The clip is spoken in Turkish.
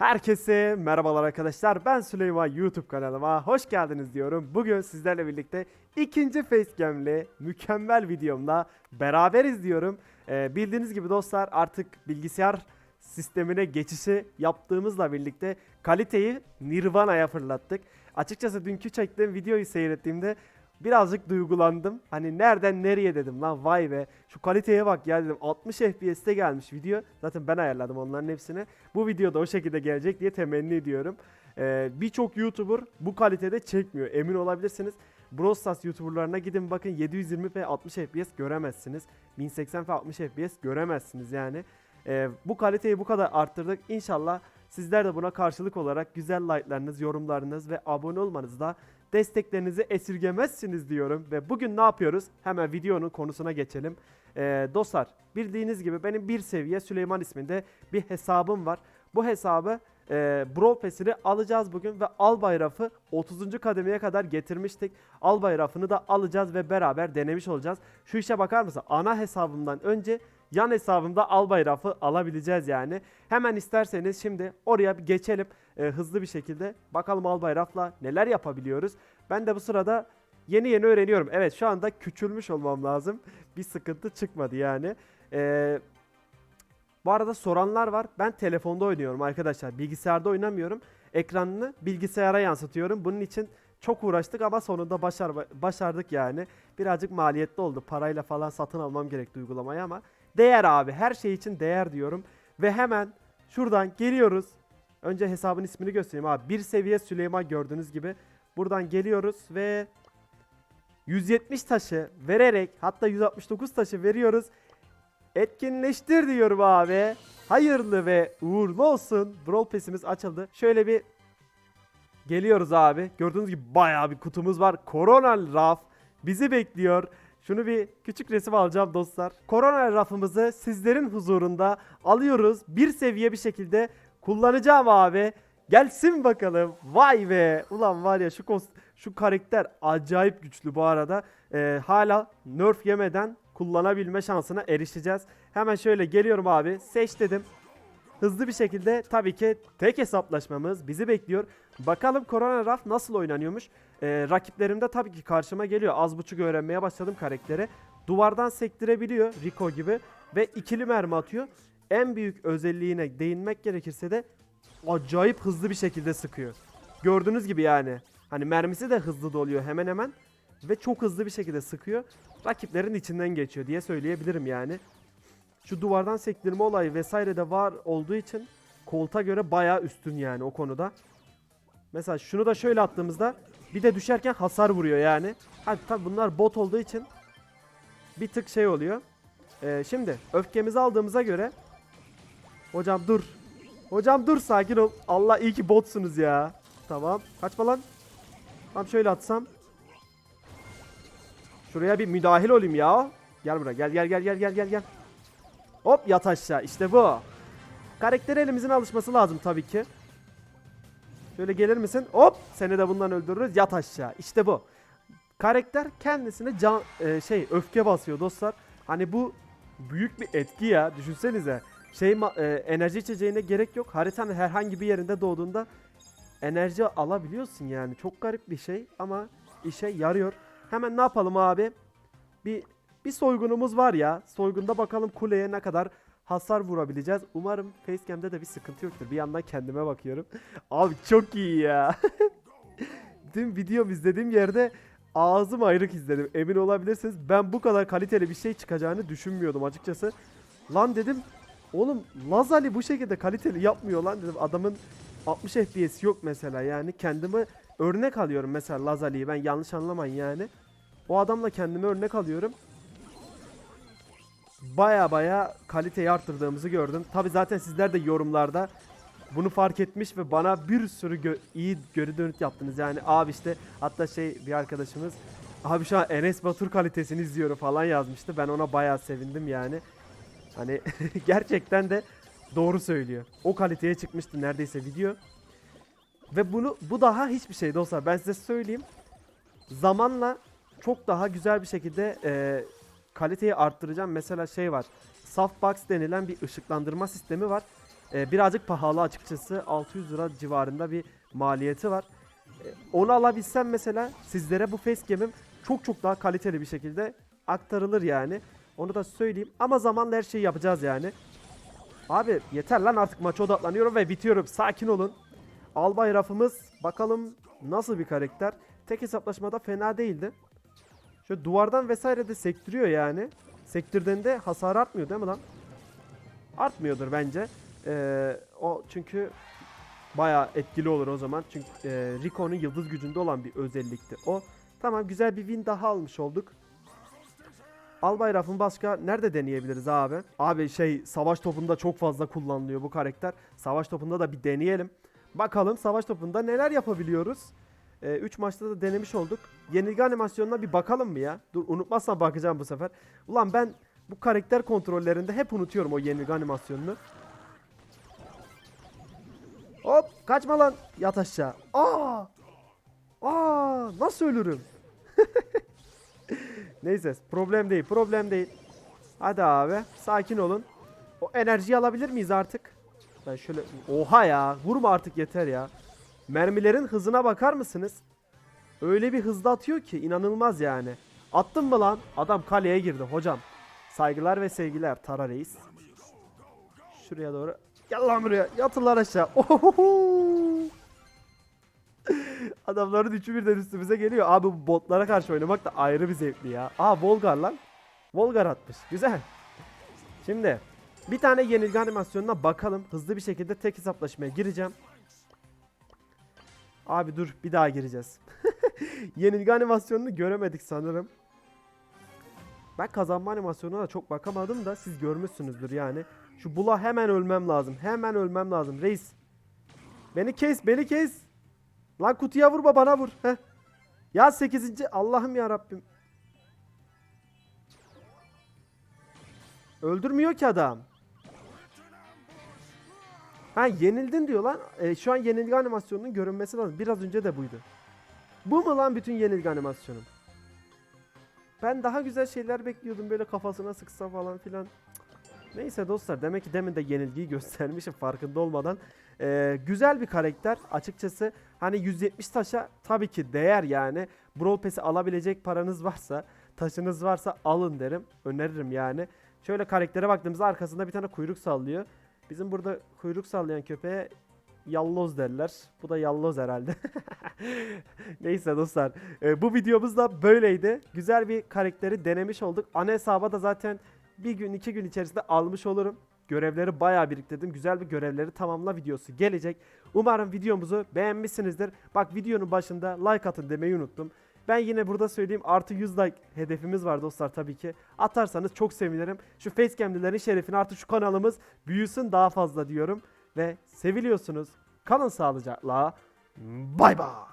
Herkese merhabalar arkadaşlar. Ben Süleyman YouTube kanalıma hoş geldiniz diyorum. Bugün sizlerle birlikte ikinci facecam'le mükemmel videomla beraberiz diyorum. Ee, bildiğiniz gibi dostlar artık bilgisayar sistemine geçişi yaptığımızla birlikte kaliteyi Nirvana'ya fırlattık. Açıkçası dünkü çektiğim videoyu seyrettiğimde birazcık duygulandım. Hani nereden nereye dedim lan vay be. Şu kaliteye bak ya dedim. 60 FPS'te gelmiş video. Zaten ben ayarladım onların hepsini. Bu videoda o şekilde gelecek diye temenni ediyorum. Ee, Birçok YouTuber bu kalitede çekmiyor. Emin olabilirsiniz. Brawl Stars YouTuber'larına gidin bakın 720p 60 FPS göremezsiniz. 1080p 60 FPS göremezsiniz yani. Ee, bu kaliteyi bu kadar arttırdık. İnşallah sizler de buna karşılık olarak güzel like'larınız, yorumlarınız ve abone olmanızla desteklerinizi esirgemezsiniz diyorum. Ve bugün ne yapıyoruz? Hemen videonun konusuna geçelim. Ee, dostlar bildiğiniz gibi benim bir seviye Süleyman isminde bir hesabım var. Bu hesabı e, Brawl Pass'ini alacağız bugün ve Albay rafı 30. kademeye kadar getirmiştik. Albay rafını da alacağız ve beraber denemiş olacağız. Şu işe bakar mısın? Ana hesabımdan önce yan hesabımda Albay rafı alabileceğiz yani. Hemen isterseniz şimdi oraya bir geçelim e, hızlı bir şekilde. Bakalım Albay rafla neler yapabiliyoruz. Ben de bu sırada yeni yeni öğreniyorum. Evet şu anda küçülmüş olmam lazım. Bir sıkıntı çıkmadı yani. Eee bu arada soranlar var. Ben telefonda oynuyorum arkadaşlar. Bilgisayarda oynamıyorum. Ekranını bilgisayara yansıtıyorum. Bunun için çok uğraştık ama sonunda başar başardık yani. Birazcık maliyetli oldu. Parayla falan satın almam gerekti uygulamayı ama değer abi. Her şey için değer diyorum. Ve hemen şuradan geliyoruz. Önce hesabın ismini göstereyim abi. Bir seviye Süleyman gördüğünüz gibi. Buradan geliyoruz ve 170 taşı vererek hatta 169 taşı veriyoruz. Etkinleştir diyorum abi. Hayırlı ve uğurlu olsun. Brawl Pass'imiz açıldı. Şöyle bir geliyoruz abi. Gördüğünüz gibi bayağı bir kutumuz var. Korona raf bizi bekliyor. Şunu bir küçük resim alacağım dostlar. Korona rafımızı sizlerin huzurunda alıyoruz. Bir seviye bir şekilde kullanacağım abi. Gelsin bakalım. Vay be. Ulan var ya şu şu karakter acayip güçlü bu arada. Ee, hala nerf yemeden kullanabilme şansına erişeceğiz. Hemen şöyle geliyorum abi. Seç dedim. Hızlı bir şekilde tabii ki tek hesaplaşmamız bizi bekliyor. Bakalım Corona Raf nasıl oynanıyormuş. Ee, rakiplerim de tabii ki karşıma geliyor. Az buçuk öğrenmeye başladım karakteri. Duvardan sektirebiliyor Rico gibi. Ve ikili mermi atıyor. En büyük özelliğine değinmek gerekirse de acayip hızlı bir şekilde sıkıyor. Gördüğünüz gibi yani. Hani mermisi de hızlı doluyor hemen hemen. Ve çok hızlı bir şekilde sıkıyor. Rakiplerin içinden geçiyor diye söyleyebilirim yani. Şu duvardan sektirme olayı vesaire de var olduğu için Colt'a göre bayağı üstün yani o konuda. Mesela şunu da şöyle attığımızda bir de düşerken hasar vuruyor yani. Hadi tabi bunlar bot olduğu için bir tık şey oluyor. Ee, şimdi öfkemizi aldığımıza göre Hocam dur. Hocam dur sakin ol. Allah iyi ki botsunuz ya. Tamam. Kaçma lan. Tamam şöyle atsam. Şuraya bir müdahil olayım ya. Gel buraya. Gel gel gel gel gel gel gel. Hop yat aşağı. İşte bu. Karaktere elimizin alışması lazım tabii ki. Şöyle gelir misin? Hop seni de bundan öldürürüz. Yat aşağı. İşte bu. Karakter kendisine can e, şey öfke basıyor dostlar. Hani bu büyük bir etki ya. Düşünsenize. Şey e, enerji içeceğine gerek yok. Haritanın herhangi bir yerinde doğduğunda enerji alabiliyorsun yani. Çok garip bir şey ama işe yarıyor. Hemen ne yapalım abi? Bir bir soygunumuz var ya. Soygunda bakalım kuleye ne kadar hasar vurabileceğiz. Umarım facecam'de de bir sıkıntı yoktur. Bir yandan kendime bakıyorum. Abi çok iyi ya. Dün videom izlediğim yerde ağzım ayrık izledim. Emin olabilirsiniz. Ben bu kadar kaliteli bir şey çıkacağını düşünmüyordum açıkçası. Lan dedim oğlum Lazali bu şekilde kaliteli yapmıyor lan dedim. Adamın 60 FPS yok mesela yani kendime örnek alıyorum mesela Lazali'yi ben yanlış anlamayın yani. O adamla kendime örnek alıyorum. Baya baya kaliteyi arttırdığımızı gördüm. Tabi zaten sizler de yorumlarda bunu fark etmiş ve bana bir sürü gö- iyi geri dönüt yaptınız. Yani abi işte hatta şey bir arkadaşımız abi şu an Enes Batur kalitesini izliyorum falan yazmıştı. Ben ona bayağı sevindim yani. Hani gerçekten de doğru söylüyor. O kaliteye çıkmıştı neredeyse video. Ve bunu bu daha hiçbir şey dostlar. Ben size söyleyeyim. Zamanla çok daha güzel bir şekilde e, kaliteyi arttıracağım. Mesela şey var. Softbox denilen bir ışıklandırma sistemi var. Ee, birazcık pahalı açıkçası. 600 lira civarında bir maliyeti var. Ee, onu alabilsem mesela sizlere bu facecam'im çok çok daha kaliteli bir şekilde aktarılır yani. Onu da söyleyeyim. Ama zamanla her şeyi yapacağız yani. Abi yeter lan artık maça odaklanıyorum ve bitiyorum. Sakin olun. Albay rafımız bakalım nasıl bir karakter. Tek hesaplaşmada fena değildi. Şöyle duvardan vesaire de sektiriyor yani. Sektirdiğinde hasar artmıyor değil mi lan? Artmıyordur bence. Ee, o çünkü bayağı etkili olur o zaman. Çünkü e, Rico'nun yıldız gücünde olan bir özellikti o. Tamam güzel bir win daha almış olduk. Albay rafın başka nerede deneyebiliriz abi? Abi şey savaş topunda çok fazla kullanılıyor bu karakter. Savaş topunda da bir deneyelim. Bakalım savaş topunda neler yapabiliyoruz. 3 maçta da denemiş olduk. Yenilgi animasyonuna bir bakalım mı ya? Dur unutmazsam bakacağım bu sefer. Ulan ben bu karakter kontrollerinde hep unutuyorum o yenilgi animasyonunu. Hop kaçma lan yat aşağı. Aa! Aa nasıl ölürüm? Neyse problem değil problem değil. Hadi abi sakin olun. O enerjiyi alabilir miyiz artık? Ben şöyle oha ya vurma artık yeter ya. Mermilerin hızına bakar mısınız? Öyle bir hızda atıyor ki inanılmaz yani. Attın mı lan? Adam kaleye girdi hocam. Saygılar ve sevgiler Tara Reis. Şuraya doğru. Gel lan buraya. Yatın lan aşağı. Ohoho. Adamların üçü birden üstümüze geliyor. Abi bu botlara karşı oynamak da ayrı bir zevkli ya. Aa Volgar lan. Volgar atmış. Güzel. Şimdi bir tane yenilgi animasyonuna bakalım. Hızlı bir şekilde tek hesaplaşmaya gireceğim. Abi dur bir daha gireceğiz. yenilgi animasyonunu göremedik sanırım. Ben kazanma animasyonuna da çok bakamadım da siz görmüşsünüzdür yani. Şu bula hemen ölmem lazım. Hemen ölmem lazım. Reis. Beni kes, beni kes. Lan kutuya vurma bana vur. Heh. Ya 8. Allah'ım ya Rabbim. Öldürmüyor ki adam. Ha yenildin diyor lan. E, şu an yenilgi animasyonunun görünmesi lazım. Biraz önce de buydu. Bu mu lan bütün yenilgi animasyonum? Ben daha güzel şeyler bekliyordum böyle kafasına sıksa falan filan. Neyse dostlar demek ki demin de yenilgiyi göstermişim farkında olmadan. Ee, güzel bir karakter açıkçası. Hani 170 taşa tabii ki değer yani. Brawl Pass'i alabilecek paranız varsa, taşınız varsa alın derim. Öneririm yani. Şöyle karaktere baktığımızda arkasında bir tane kuyruk sallıyor. Bizim burada kuyruk sallayan köpeğe yalloz derler. Bu da yalloz herhalde. Neyse dostlar. e, bu videomuz da böyleydi. Güzel bir karakteri denemiş olduk. Ana hesaba da zaten bir gün iki gün içerisinde almış olurum. Görevleri bayağı biriktirdim. Güzel bir görevleri tamamla videosu gelecek. Umarım videomuzu beğenmişsinizdir. Bak videonun başında like atın demeyi unuttum. Ben yine burada söyleyeyim artı 100 like hedefimiz var dostlar tabii ki. Atarsanız çok sevinirim. Şu facecam'lilerin şerefine artık şu kanalımız büyüsün daha fazla diyorum. Ve seviliyorsunuz. Kalın sağlıcakla. Bay bay.